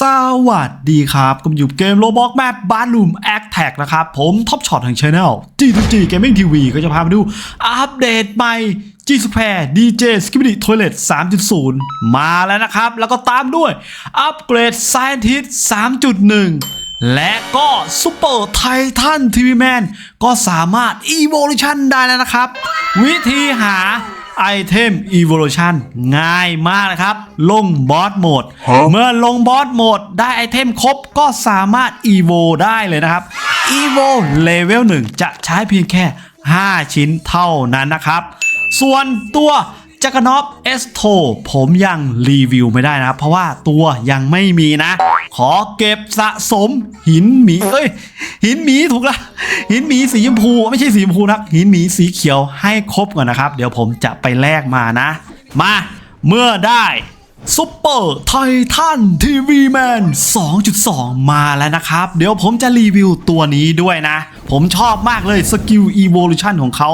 สวัสดีครับผมอยู่เกมโลบอกแมปบ้านลูมแอคแท็กนะครับ ผมท็อปช็อตแห่งช anel G2G Gaming TV ก็จะพามาดู อัปเดตใหม่ G Square DJ Skibidi Toilet 3.0 มาแล้วนะครับ แล้วก็ตามด้วย อัปเกรด Scientist 3.1 และก็ Super Titan TV Man ก็สามารถ Evolution ได้แล้วนะครับ วิธีหา ไอเทม Evolution ง่ายมากนะครับ ลงบอสโหมด เมื่อลงบอสโหมดได้ไอเทมครบก็สามารถ Evo ได้เลยนะครับ Evo Level 1 จะใช้เพียงแค่ 5 ชิ้นเท่านั้นนะครับ ส่วนตัว จักรนอบเอสโทผมยังรีวิวไม่ได้นะเพราะว่าตัวยังไม่มีนะ ขอเก็บสะสม หินหมีเอ้ย หินหมีถูกละหินหมีสีชมพูไม่ใช่สีชมพูนะหินหมีสีเขียวให้ครบก่อนนะครับ เดี๋ยวผมจะไปแลกมานะ มาเมื่อได้ซุปเปอร์ไททันทีวีแมน 2.2 มาแล้วนะครับ เดี๋ยวผมจะรีวิวตัวนี้ด้วยนะ ผมชอบมากเลยสกิลอีโวลูชันของเขา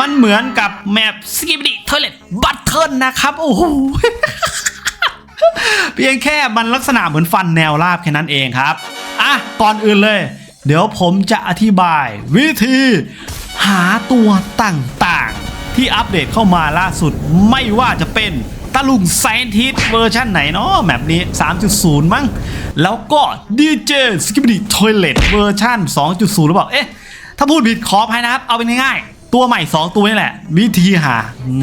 มันเหมือนกับแมปสกิปดิท o เลตบัตเทิลนะครับโอ้โหเพียงแค่มันลักษณะเหมือนฟันแนวราบแค่นั้นเองครับอะก่อนอื่นเลย เดี๋ยวผมจะอธิบาย วิธี หาตัวต่างๆ ที่อัปเดตเข้ามาล่าสุดไม่ว่าจะเป็นตะลุงไซนทิสเวอร์ชันไหนเนาะแมปนี้ 3.0 มั้ง แล้วก็ DJ s k i p d y Toilet เวอร์ชัน2.0 หรือเปล่า เอ๊ะ ถ้าพูดผิดขออภัยนะครับ เอาเป็นง่ายๆ ตัวใหม่ 2 ตัวนี่แหละ วิธีหา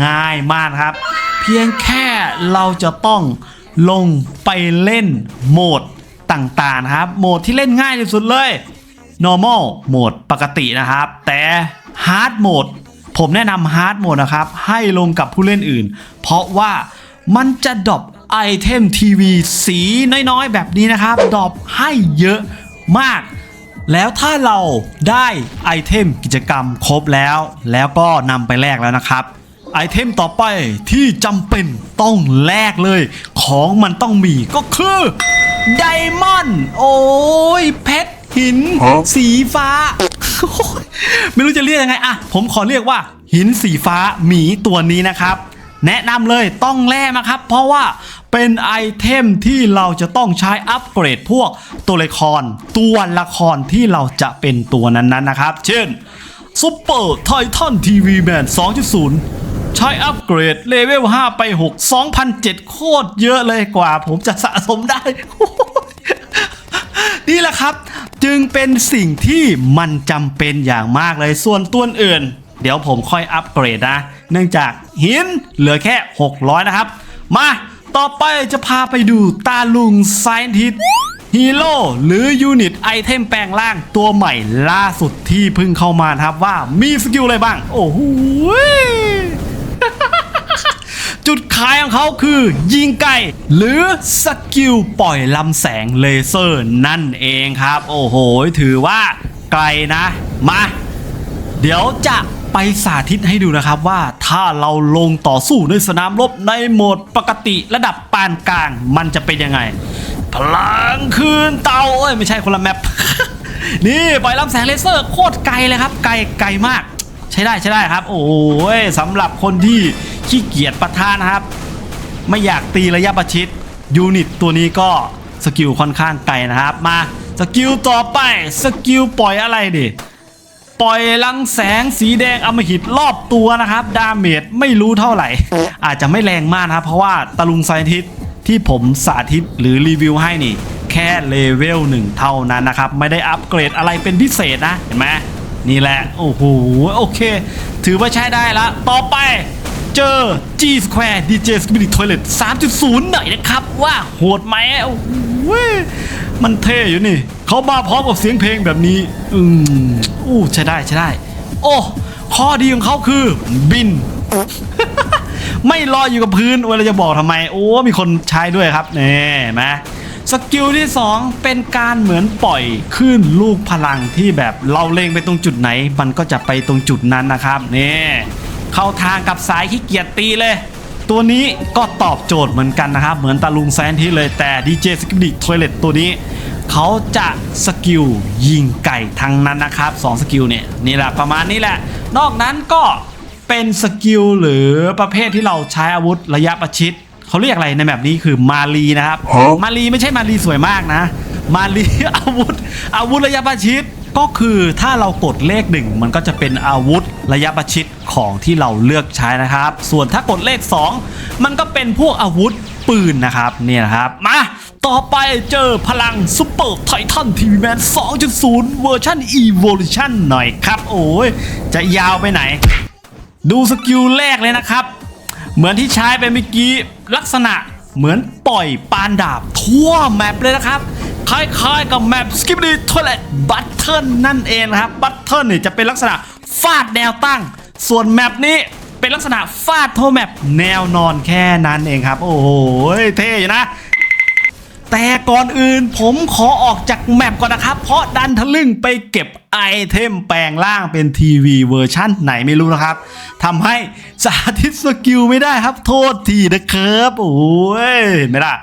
ง่ายมากครับ เพียงแค่เราจะต้องลงไปเล่นโหมดต่างๆครับ โหมดที่เล่นง่ายที่สุดเลย normal โหมดปกตินะครับ แต่ hard mode ผมแนะนำ hard mode นะครับ ให้ลงกับผู้เล่นอื่น เพราะว่ามันจะดรอปไอเทมทีวีสีน้อยๆ แบบนี้นะครับดรอปให้เยอะมาก แล้วถ้าเราได้ไอเทมกิจกรรมครบแล้ว แล้วก็นำไปแลกแล้วนะครับ ไอเทมต่อไปที่จำเป็นต้องแลกเลย ของมันต้องมีก็คือไดมอนด์โอ้ยเพชรหิน สีฟ้า ไม่รู้จะเรียกยังไงอะผมขอเรียกว่า หินสีฟ้าหมีตัวนี้นะครับ แนะนำเลยต้องแลกนะครับ เพราะว่า เป็นไอเทมที่เราจะต้องใช้อัปเกรดพวกตัวละคร ตัวละครที่เราจะเป็นตัวนั้นๆนะครับ เช่นซุปเปอร์ไททันทีวีแมน2.0 ใช้อัปเกรดเลเวล 5 ไป 6 2,007 โคตรเยอะเลยกว่าผมจะสะสมได้ นี่แหละครับ จึงเป็นสิ่งที่มันจำเป็นอย่างมากเลยส่วนตัวอื่น เดี๋ยวผมค่อยอัปเกรดนะ เนื่องจากหินเหลือแค่ 600 นะครับ มา ต่อไปจะพาไปดูตาลุงไซน์ทิสฮีโร่หรือยูนิตไอเทมแปลงร่างตัวใหม่ล่าสุดที่เพิ่งเข้ามาครับว่ามีสกิลอะไรบ้าง โอ้โหจุดขายของเขาคือยิงไกลหรือสกิลปล่อยลำแสงเลเซอร์นั่นเองครับ โอ้โห ถือว่าไกลนะ มา เดี๋ยวจะ ไปสาธิตให้ดูนะครับว่าถ้าเราลงต่อสู้ในสนามรบในโหมดปกติระดับปานกลางมันจะเป็นยังไง พลังคืนเตาเอ้ยไม่ใช่คนละแมป นี่ปล่อยลำแสงเลเซอร์โคตรไกลเลยครับ ไกลไกลมาก ใช้ได้ใช้ได้ครับ โอ้ยสำหรับคนที่ขี้เกียจประทะนะครับ ไม่อยากตีระยะประชิดยูนิตตัวนี้ก็สกิลค่อนข้างไกลนะครับมาสกิลต่อไปสกิลปล่อยอะไรดิ ปล่อยลังแสงสีแดงอมหิตรอบตัวนะครับ ดาเมจไม่รู้เท่าไหร่ อาจจะไม่แรงมากนะครับ เพราะว่าตะลุงไซทิสที่ผมสาธิตหรือรีวิวให้นี่ แค่เลเวลหนึ่งเท่านั้นนะครับ ไม่ได้อัปเกรดอะไรเป็นพิเศษนะ เห็นไหมนี่แหละ โอ้โห โอเค ถือว่าใช้ได้ละ ต่อไปเจอ G Square DJ Skibidi Toilet 3.0 หน่อยนะครับ ว่าโหดไหมโอ้โห มันเท่อยู่นี่เขามาพร้อมกับเสียงเพลงแบบนี้ อืมอู้ใช้ได้ใช้ได้ โอ้ข้อดีของเขาคือบิน ไม่ลอยอยู่กับพื้นเวลาจะบอกทำไม โอ้มีคนใช้ด้วยครับนี่นไหมสกิลที่ 2 เป็นการเหมือนปล่อยขึ้นลูกพลังที่แบบเราเล็งไปตรงจุดไหน มันก็จะไปตรงจุดนั้นนะครับนี่เข้าทางกับสายขี้เกียจตีเลย ตัวนี้ก็ตอบโจทย์เหมือนกันนะครับ เหมือนตาลุงแซนที่เลยแต่ DJ s k i p d y Toilet ตัวนี้เขาจะสกิลยิงไก่ทั้งนั้นนะครับ2สกิลเนี่ยนี่แหละประมาณนี้แหละ นอกนั้นก็เป็นสกิลหรือประเภทที่เราใช้อาวุธระยะประชิดเขาเรียกอะไรในแบบนี้คือมารีนะครับฮะมารีไม่ใช่มารีสวยมากนะ มารีอาวุธอาวุธระยะประชิด ก็คือถ้าเรากดเลขหนึ่งมันก็จะเป็นอาวุธระยะประชิดของที่เราเลือกใช้นะครับ ส่วนถ้ากดเลข 2 มันก็เป็นพวกอาวุธปืนนะครับเนี่ยนะครับมาต่อไปเจอพลังซุปเปอร์ไททันทีวีแมน 2.0 เวอร์ชัน Evolution หน่อยครับ โอ้ย จะยาวไปไหน ดูสกิลแรกเลยนะครับ เหมือนที่ใช้ไปเมื่อกี้ลักษณะเหมือนปล่อยปานดาบทั่วแมปเลยนะครับ คล้ายๆกับแมป s k i p p y Toilet Button นั่นเองนะครับ Button เนี่ยจะเป็นลักษณะฟาดแนวตั้ง ส่วนแมปนี้เป็นลักษณะฟาดโทแมปแนวนอนแค่นั้นเองครับ โอ้โหเท่อยู่นะ แต่ก่อนอื่นผมขอออกจากแมปก่อนนะครับ เพราะดันทะลึ่งไปเก็บไอเทมแปลงร่างเป็นทีวีเวอร์ชั่นไหนไม่รู้นะครับทำให้สาธิตสกิลไม่ได้ครับ โทษทีนะครับ โอ้ยเห็นไหมล่ะ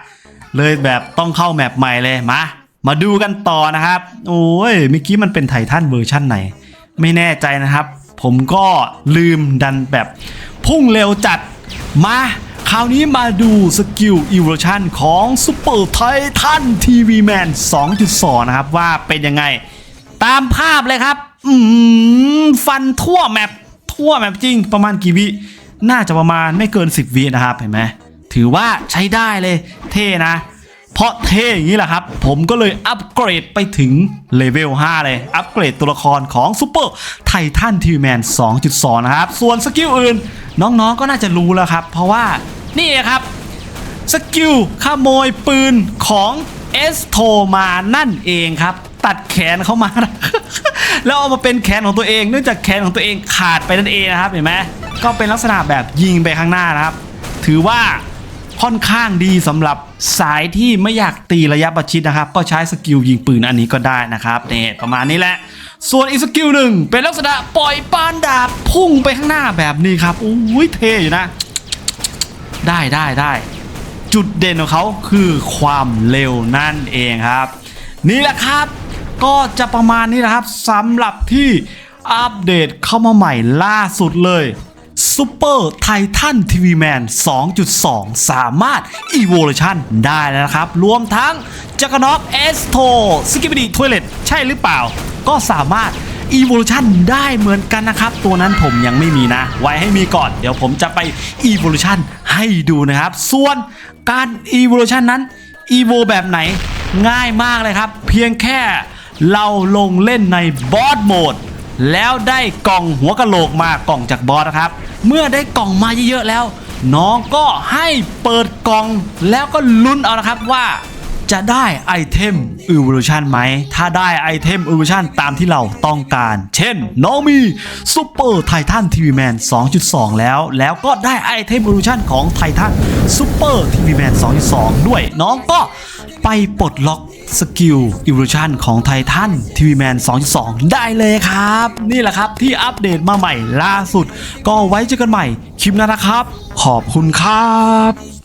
เลยแบบต้องเข้าแมปใหม่เลยมา มาดูกันต่อนะครับ โอ้ยเมื่อกี้มันเป็นไททันเวอร์ชั่นไหน ไม่แน่ใจนะครับ ผมก็ลืมดันแบบ พุ่งเร็วจัดมาคราวนี้มาดูสกิล Evolution ของ Super Titan TV Man 2.2 นะครับ ว่าเป็นยังไง ตามภาพเลยครับอืมฟันทั่วแมปทั่วแมปจริง ประมาณกี่วิ น่าจะประมาณไม่เกิน 10วินะครับ เห็นไหมถือว่าใช้ได้เลยเท่นะ เพราะเท่อย่างนี้แหละครับ ผมก็เลยอัปเกรดไปถึงเลเวล 5 เลย อัปเกรดตัวละครของซูเปอร์ไททันทีแมน 2.2 นะครับ ส่วนสกิลอื่น น้องๆก็น่าจะรู้แล้วครับ เพราะว่านี่ครับ สกิลขโมยปืนของเอสโทมานั่นเองครับ ตัดแขนเข้ามา แล้วเอามาเป็นแขนของตัวเอง เนื่องจากแขนของตัวเองขาดไปนั่นเองนะครับเห็นไหมก็เป็นลักษณะแบบยิงไปข้างหน้านะครับ ถือว่า ค่อนข้างดีสำหรับสายที่ไม่อยากตีระยะประชิดนะครับ ก็ใช้สกิลยิงปืนอันนี้ก็ได้นะครับเนี่ยประมาณนี้แหละ ส่วนอีกสกิลหนึ่งเป็นลักษณะปล่อยปานดาบพุ่งไปข้างหน้าแบบนี้ครับอุ้ยเท่อยู่นะ ได้ได้ได้จุดเด่นของเขาคือความเร็วนั่นเองครับ นี่แหละครับก็จะประมาณนี้นะครับสำหรับที่อัปเดตเข้ามาใหม่ล่าสุดเลย Super Titan TV Man 2.2 สามารถ Evolution ได้แล้วนะครับ รวมทั้งจักรน็อกเอสโทสกิปดีท o เลตใช่หรือเปล่า ก็สามารถ Evolution ได้เหมือนกันนะครับ ตัวนั้นผมยังไม่มีนะ ไว้ให้มีก่อน เดี๋ยวผมจะไป Evolution ให้ดูนะครับ ส่วนการ Evolution นั้น Evo แบบไหนง่ายมากเลยครับ เพียงแค่เราลงเล่นในบอสโหมดแล้วได้กล่องหัวกะโหลกมากล่องจากบอสนะครับ เมื่อได้กล่องมาเยอะๆแล้ว น้องก็ให้เปิดกล่องแล้วก็ลุ้นเอานะครับว่าจะได้ไอเทม Evolution ไหม ถ้าได้ไอเทม Evolution ตามที่เราต้องการ เช่น น้องมีซูเปอร์ไททันทีวีแมน2.2 แล้ว แล้วก็ได้ไอเทม Evolution ของไททันซูเปอร์ทีวีแมน2.2 ด้วย น้องก็ ไปปลดล็อกสกิลอิลูชันของไททันทีวีแมน2.2 ได้เลยครับ นี่แหละครับที่อัปเดตมาใหม่ล่าสุด ก็ไว้เจอกันใหม่คลิปหน้านะครับ ขอบคุณครับ